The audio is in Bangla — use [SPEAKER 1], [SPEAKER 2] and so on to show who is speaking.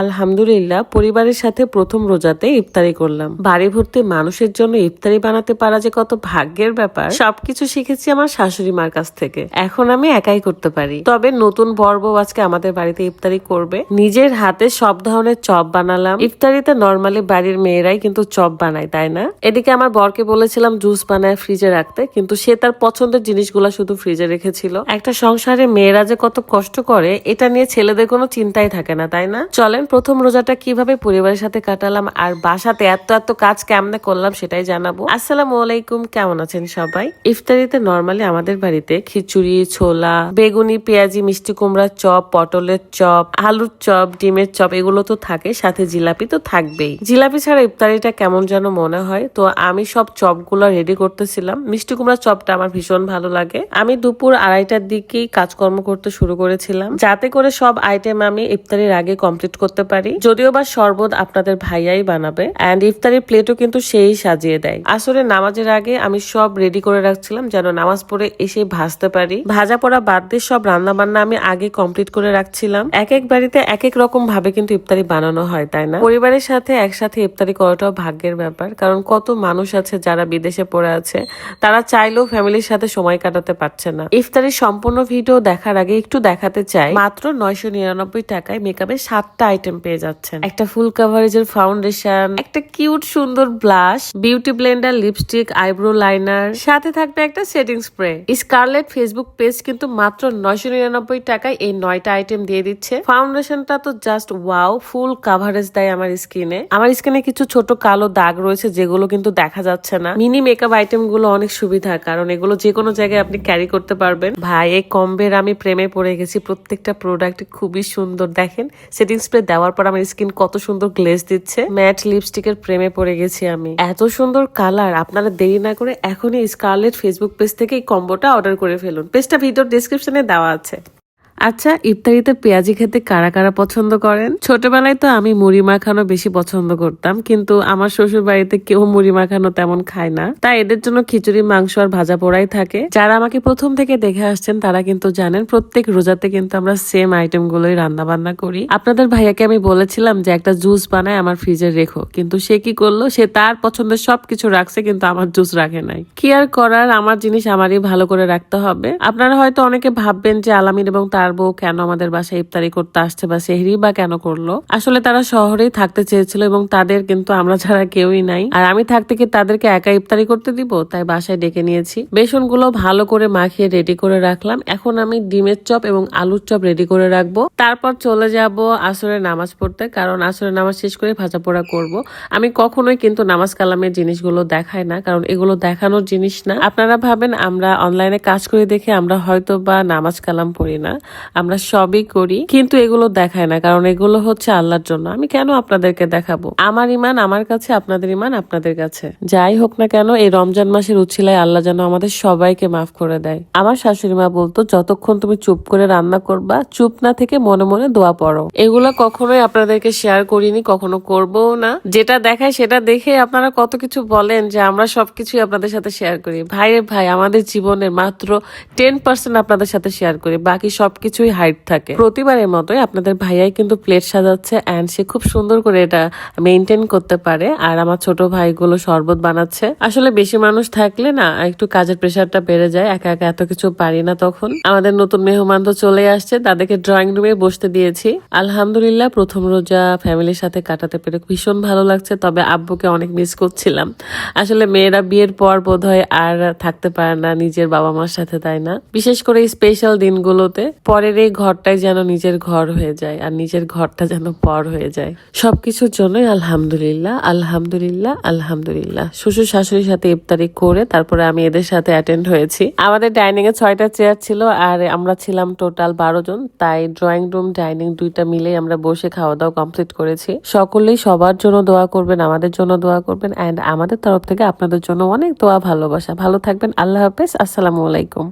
[SPEAKER 1] আলহামদুলিল্লাহ, পরিবারের সাথে প্রথম রোজাতে ইফতারি করলাম। বাড়ি ভর্তি মানুষের জন্য ইফতারি বানাতে পারা যে কত ভাগ্যের ব্যাপার, সবকিছু শিখেছি আমার শাশুড়ি মার কাছ থেকে। এখন আমি একাই করতে পারি। তবে নতুন বর বউ আজকে আমাদের বাড়িতে ইফতারি করবে। নিজের হাতে সব ধরনের চপ বানালাম। ইফতারিতে নর্মালি বাড়ির মেয়েরাই কিন্তু চপ বানায়, তাই না? এদিকে আমার বরকে বলেছিলাম জুস বানায় ফ্রিজে রাখতে, কিন্তু সে তার পছন্দের জিনিসগুলো শুধু ফ্রিজে রেখেছিল। একটা সংসারে মেয়েরা যে কত কষ্ট করে, এটা নিয়ে ছেলেদের কোনো চিন্তাই থাকে না, তাই না? চলেন প্রথম রোজাটা কীভাবে পরিবারের সাথে কাটালাম আর বাসাতে এত এত কাজ কেমনে করলাম সেটাই জানাব। আসসালামু আলাইকুম, কেমন আছেন সবাই? ইফতারিতে নর্মালি আমাদের বাড়িতে খিচুড়ি, ছোলা, বেগুনি, পেঁয়াজি, মিষ্টি কুমড়ার চপ, পটলের চপ, আলুর চপ, ডিমের চপ, এগুলো তো থাকে, সাথে জিলাপি তো থাকবেই। জিলাপি ছাড়া ইফতারিটা কেমন যেন মনে হয়, তো আমি সব চপগুলো রেডি করতেছিলাম। মিষ্টি কুমড়ার চপটা আমার ভীষণ ভালো লাগে। আমি দুপুর আড়াইটার দিকেই কাজকর্ম করতে শুরু করেছিলাম। যাতে করে সব আইটেম আমি ইফতারির আগে কমপ্লিট করতে পারি। যদিও বা শরবত আপনাদের ভাইয়াই বানাবে। অ্যান্ড ইফতারির প্লেটও কিন্তু সেই সাজিয়ে দেয়। আসলে নামাজের আগে আমি সব রেডি করে রাখছিলাম যেন নামাজ পড়ে এসে ভাজতে পারি। ভাজা পড়া বাদ দিয়ে সব রান্না বান্না আমি আগে কমপ্লিট করে রাখছিলাম। এক এক বাড়িতে এক এক রকম ভাবে কিন্তু ইফতারি বানানো হয়, তাই না? পরিবারের সাথে একসাথে ইফতারি করাটাও ভাগ্যের ব্যাপার। কারণ কত মানুষ আছে যারা বিদেশে পড়ে আছে, তারা চাইলেও ফ্যামিলির সাথে সময় কাটাতে পারছে না। ইফতারির সম্পূর্ণ ভিডিও দেখার আগে একটু দেখাতে চাই, মাত্র নয়শো নিরানব্বই টাকায় মেকআপের সাতটা আইটেম পেয়ে যাচ্ছেন। একটা ফুল কাভারেজের ফাউন্ডেশন একটা কিউট সুন্দর blush beauty blender lipstick eyebrow liner সাথে থাকবে একটা setting spray Scarlet Facebook page কিন্তু মাত্র নয়শো নিরানব্বই টাকায় এই নয়টা আইটেম দিয়ে দিচ্ছে। ফাউন্ডেশনটা তো জাস্ট ওয়াও ফুল কাভারেজ দেয় আমার স্কিনে। আমার স্কিনে কিছু ছোট কালো দাগ রয়েছে যেগুলো কিন্তু দেখা যাচ্ছে না। মিনি মেকআপ আইটেমগুলো অনেক সুবিধা, কারণ এগুলো যে কোনো জায়গায় আপনি ক্যারি করতে পারবেন। ভাই, এই কম্বের আমি প্রেমে পড়ে গেছি। প্রত্যেকটা প্রোডাক্ট খুবই সুন্দর। দেখেন সেটিং স্প্রে দেওয়ার পর আমার স্কিন কত সুন্দর গ্লেজ দিচ্ছে। ম্যাট লিপস্টিকের প্রেমে পড়ে গেছি আমি। এত সুন্দর কালার আপনারা দেরি না করে এখনই স্কারলেট ফেসবুক পেজ থেকে এই কম্বোটা অর্ডার করে ফেলুন। পেজটা ভিডিও ডিসক্রিপশনে দেওয়া আছে। আচ্ছা ইফতারিতে পেঁয়াজি খেতে কারা কারা পছন্দ করেন? ছোটবেলায় তো আমি মুড়ি মাখানো বেশি পছন্দ করতাম, কিন্তু আমার শ্বশুর বাড়িতে কেউ মুড়ি মাখানো তেমন খায় না। তাই এদের জন্য খিচুড়ি, মাংস আর ভাজা পোড়াই থাকে। যারা আমাকে প্রথম থেকে দেখে আসছেন, তারা কিন্তু জানেন প্রত্যেক রোজাতে কিন্তু আমরা সেম আইটেম গুলোই রান্না বান্না করি। আপনাদের ভাইয়াকে আমি বলেছিলাম যে, একটা জুস বানায় আমার ফ্রিজে রেখো। কিন্তু সে কি করল? সে তার পছন্দের সবকিছু রাখছে, কিন্তু আমার জুস রাখে নাই। কি আর করার? আমার জিনিস আমারই ভালো করে রাখতে হবে। আপনারা হয়তো অনেকে ভাববেন যে, আলামিন এবং তার বউ কেন আমাদের বাসায় ইফতারি করতে আসছে বা সেহরি বা কেন করল? আসলে তারা শহরেই থাকতে চেয়েছিল এবং তাদের কিন্তু আমরা ছাড়া কেউই নাই। আর আমি থাকতে কি তাদেরকে একা ইফতারি করতে দিব? তাই বাসায় ডেকে নিয়েছি। বেসনগুলো ভালো করে মাখিয়ে রেডি করে রাখলাম। এখন আমি ডিমের চপ এবং আলুর চপ রেডি করে রাখব। তারপর চলে যাব আসরে নামাজ পড়তে, কারণ আসরে নামাজ শেষ করে ভাজা পোড়া করব। আমি কখনোই কিন্তু নামাজ কালামের জিনিসগুলো দেখাই না, কারণ এগুলো দেখানোর জিনিস না। আপনারা ভাবেন, আমরা অনলাইনে কাজ করে দেখে আমরা হয়তো বা নামাজ কালাম পড়ি না। আমরা সবই করি, কিন্তু এগুলো দেখায় না, কারণ এগুলো হচ্ছে আল্লাহর জন্য। আমি কেন আপনাদেরকে দেখাবো? আমার ইমান আমার কাছে, আপনাদের ইমান আপনাদের কাছে। যাই হোক না কেন, এই রমজান মাসের উচ্ছিলায় আল্লাহ যেন আমাদের সবাইকে মাফ করে দেয়। আমার শাশুড়ি মা বলতো, যতক্ষণ তুমি চুপ করে রান্না করবা, চুপ না থেকে মনে মনে দোয়া পড়ো। এগুলো কখনোই আপনাদেরকে শেয়ার করিনি, কখনো করবও না। যেটা দেখায় সেটা দেখে আপনারা কত কিছু বলেন যে আমরা সবকিছুই আপনাদের সাথে শেয়ার করি। ভাইয়ের ভাই, আমাদের জীবনের মাত্র টেন পার্সেন্ট আপনাদের সাথে শেয়ার করি, বাকি সবকিছুই হাইট থাকে। প্রতিবারের মতোই আপনাদের ভাইয়াই কিন্তু প্লেট সাজাচ্ছে অ্যান্ড সে খুব সুন্দর করে এটা মেনটেন করতে পারে। আর আমার ছোট ভাইগুলো শরবত বানাচ্ছে। আসলে বেশি মানুষ থাকলে না একটু কাজের প্রেশারটা বেড়ে যায়, একা একা এত কিছু পারি না তখন। আমাদের নতুন মেহমান তো চলে আসছে, তাদেরকে ড্রয়িং রুমে বসতে দিয়েছি। আলহামদুলিল্লাহ, প্রথম রোজা ফ্যামিলির সাথে কাটাতে পেরে ভীষণ ভালো লাগছে, তবে আব্বুকে অনেক মিস করছিলাম। আসলে মেয়েরা বিয়ের পর বোধ আর থাকতে পারে না নিজের বাবা মার সাথে, তাই না? বিশেষ করে স্পেশাল দিনগুলোতে। পরের এই ঘরটাই যেন নিজের ঘর হয়ে যায় আর নিজের ঘরটা যেন পর হয়ে যায়। সবকিছুর জন্যই আলহামদুলিল্লাহ আলহামদুলিল্লাহ আলহামদুলিল্লাহ। শ্বশুর শাশুড়ির সাথে ইফতারি করে তারপরে আমি এদের সাথে অ্যাটেন্ড হয়েছি। আমাদের ডাইনিং এ ছয়টা চেয়ার ছিল আর আমরা ছিলাম টোটাল বারো জন, তাই ড্রয়িং রুম ডাইনিং দুইটা মিলেই আমরা বসে খাওয়া দাওয়া কমপ্লিট করেছি। সকলেই সবার জন্য দোয়া করবেন, আমাদের জন্য দোয়া করবেন অ্যান্ড আমাদের তরফ থেকে আপনাদের জন্য অনেক দোয়া ভালোবাসা। ভালো থাকবেন, আল্লাহ হাফেজ, আসসালামু আলাইকুম।